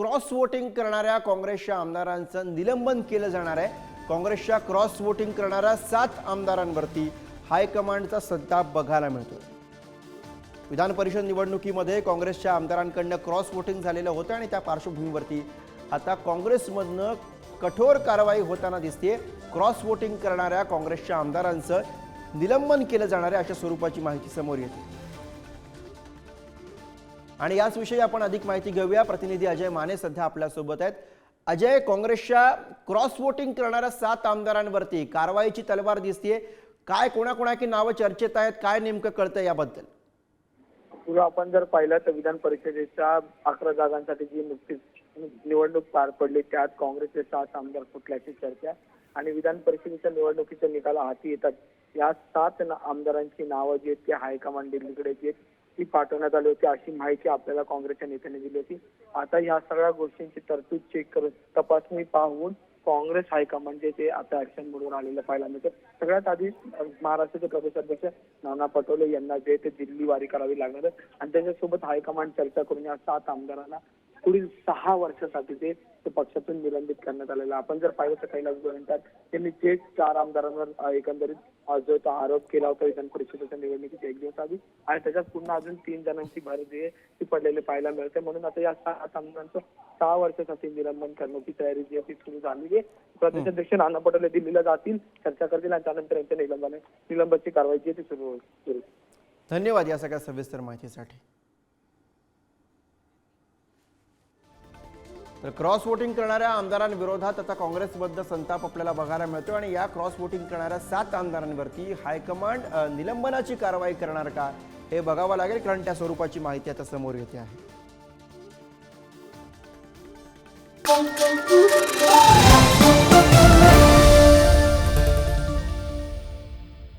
Cross voting करणाऱ्या काँग्रेसच्या आमदारांचं निलंबन केलं जाणार आहे. काँग्रेसच्या क्रॉस वोटिंग करणाऱ्या सात आमदारांवरती हायकमांडचा संताप बघायला मिळतो विधान परिषद निवडणुकीमध्ये काँग्रेसच्या आमदारांकडनं क्रॉस वोटिंग झालेलं होतं आणि त्या पार्श्वभूमीवरती आता काँग्रेसमधनं कठोर कारवाई होताना दिसते क्रॉस वोटिंग करणाऱ्या काँग्रेसच्या आमदारांचं निलंबन केलं जाणार आहे अशा स्वरूपाची माहिती समोर येते. आणि याच विषयी आपण अधिक माहिती घेऊया. प्रतिनिधी अजय माने सध्या आपल्यासोबत आहेत. अजय काँग्रेसच्या क्रॉस वोटिंग करणाऱ्या सात आमदारांवरती कारवाईची तलवार दिसतीये. काय कोणाकोणाची नावं चर्चेत आहेत? काय नेमकं कळतं याबद्दल? पुढे आपण जर पाहिलं तर विधान परिषदेच्या अकरा जागांसाठी जी नुकतीच निवडणूक पार पडली त्यात काँग्रेसचे सात आमदार फुटल्याची चर्चा आणि विधान परिषदेच्या निवडणुकीच्या निकाला हाती येतात. या सात आमदारांची नावं जी आहेत ती हायकमांड दिल्लीकडे जी आहेत. पाठवण्यात आली होती अशी माहिती आपल्याला काँग्रेसच्या नेत्याने दिली होती. आता ह्या सगळ्या गोष्टींची तरतूद चेक करून तपासणी पाहून काँग्रेस हायकमांड जे ते आता ऍक्शन म्हणून आलेलं पाहायला मिळतं. सगळ्यात आधी महाराष्ट्राचे महाराष्ट्राचे प्रदेशाध्यक्ष नाना पटोले यांना जे ते दिल्ली वारी करावी लागणार आणि त्याच्यासोबत हायकमांड चर्चा करून या सात आमदारांना पुढील सहा वर्षासाठी ते पक्षातून निलंबित करण्यात आलेलं. आपण जर पाहिलं तर कैलास गोरंट्यात त्यांनी जे चार आमदारांवर एकंदरीत जो तो आरोप केला होता विधान परिषदेच्या निवडणुकीच्या एक दिवस आधी आणि त्याच्यात पुन्हा अजून तीन जणांची भर जे आहे ती पडलेली पाहायला मिळते म्हणून आता या सात आमदारांचं सहा वर्षासाठी निलंबन करण्याची तयारी जी आहे ती सुरू झालेली आहे प्रदेशाध्यक्ष नाना पटोले दिल्लीला जातील चर्चा करतील आणि त्यानंतर यांच्या निलंबन निलंबनची कारवाई जी आहे ती सुरू होईल सुरू होईल. धन्यवाद या सगळ्या सविस्तर माहितीसाठी तर क्रॉस वोटिंग करणाऱ्या आमदारांविरोधात आता काँग्रेसबद्दल संताप आपल्याला बघायला मिळतो आणि या क्रॉस वोटिंग करणाऱ्या सात आमदारांवरती हायकमांड निलंबनाची कारवाई करणार का? हे बघावं लागेल कारण त्या स्वरूपाची माहिती आता समोर येते आहे.